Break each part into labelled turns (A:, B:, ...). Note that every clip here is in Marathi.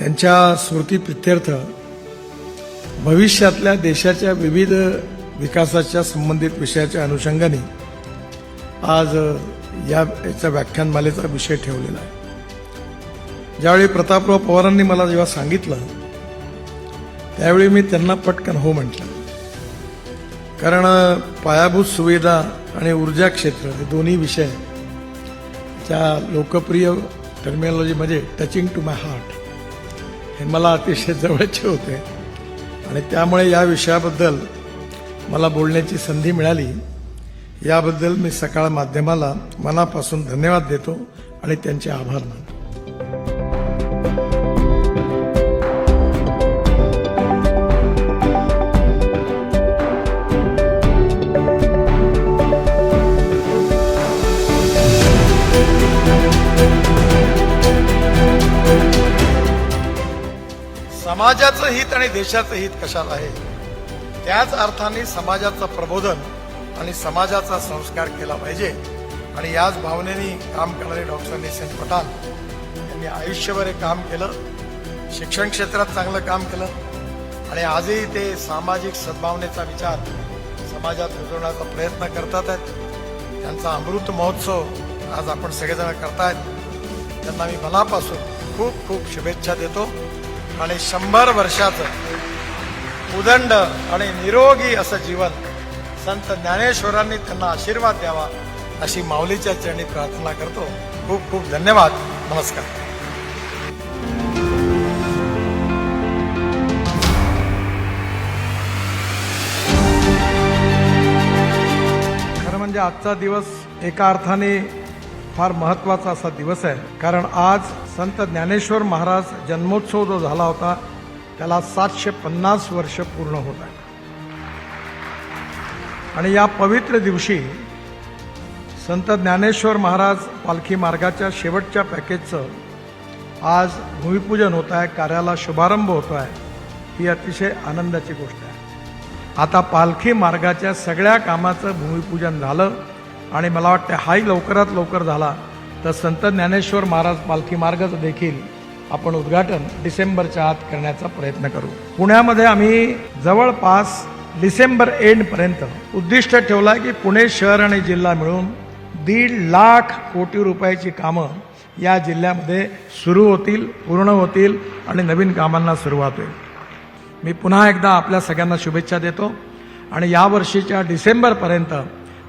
A: त्यांच्या स्मृतीप्रित्यर्थ भविष्यातल्या देशाच्या विविध विकासाच्या संबंधित विषयाच्या अनुषंगाने आज या याचा व्याख्यानमालेचा विषय ठेवलेला आहे. ज्यावेळी प्रतापराव पवारांनी मला जेव्हा सांगितलं त्यावेळी मी त्यांना पटकन हो म्हटलं. कारण पायाभूत सुविधा आणि ऊर्जा क्षेत्र हे दोन्ही विषय त्या लोकप्रिय टर्मिनॉलॉजीमध्ये टचिंग टू माय हार्ट हे मला अतिशय जवळचे होते. आणि त्यामुळे या विषयाबद्दल मला बोलण्याची संधी मिळाली. याबद्दल मी सकाळ माध्यमाला मनापासून धन्यवाद देतो आणि त्यांचे आभार मानतो. समाजाचं हित आणि देशाचं हित कशाला आहे? त्याच अर्थाने समाजाचं प्रबोधन आणि समाजाचा संस्कार केला पाहिजे. आणि याच भावनेने काम करणारे डॉक्टर निसेन पठाण यांनी आयुष्यभर हे काम केलं शिक्षण क्षेत्रात चांगलं काम केलं आणि आजही ते सामाजिक सद्भावनेचा विचार समाजात रुजवण्याचा प्रयत्न करतात आहेत. त्यांचा अमृत महोत्सव आज आपण सगळेजण करतायत. त्यांना मी मनापासून खूप खूप शुभेच्छा देतो. आणि शंभर वर्षाचं उदंड आणि निरोगी असं जीवन संत ज्ञानेश्वरांनी त्यांना आशीर्वाद द्यावा अशी माऊलीच्या चरणी प्रार्थना करतो. खूप खूप धन्यवाद. नमस्कार. खरं म्हणजे आजचा दिवस एका अर्थाने फार महत्त्वाचा असा दिवस आहे. कारण आज संत ज्ञानेश्वर महाराज जन्मोत्सव जो झाला होता त्याला सातशे पन्नास वर्ष पूर्ण होत आहे आणि या पवित्र दिवशी संत ज्ञानेश्वर महाराज पालखी मार्गाच्या शेवटच्या पॅकेजचं आज भूमिपूजन होत आहे कार्याला शुभारंभ होतो आहे. ही अतिशय आनंदाची गोष्ट आहे. आता पालखी मार्गाच्या सगळ्या कामाचं भूमिपूजन झालं. आणि मला वाटतं हाही लवकरात लवकर झाला तर संत ज्ञानेश्वर महाराज पालखी मार्गाचं देखील आपण उद्घाटन डिसेंबरच्या आत करण्याचा प्रयत्न करू. पुण्यामध्ये आम्ही जवळपास डिसेंबर एंडपर्यंत उद्दिष्ट ठेवलं आहे की पुणे शहर आणि जिल्हा मिळून दीड लाख कोटी रुपयाची कामं या जिल्ह्यामध्ये सुरू होतील पूर्ण होतील आणि नवीन कामांना सुरुवात होईल. मी पुन्हा एकदा आपल्या सगळ्यांना शुभेच्छा देतो आणि या वर्षीच्या डिसेंबरपर्यंत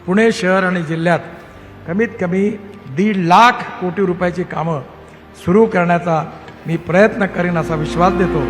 A: पुणे शहर आणि जिल्ह्यात कमीत कमी दीड लाख कोटी रुपयाची कामं सुरू करण्याचा मी प्रयत्न करीन असा विश्वास देतो.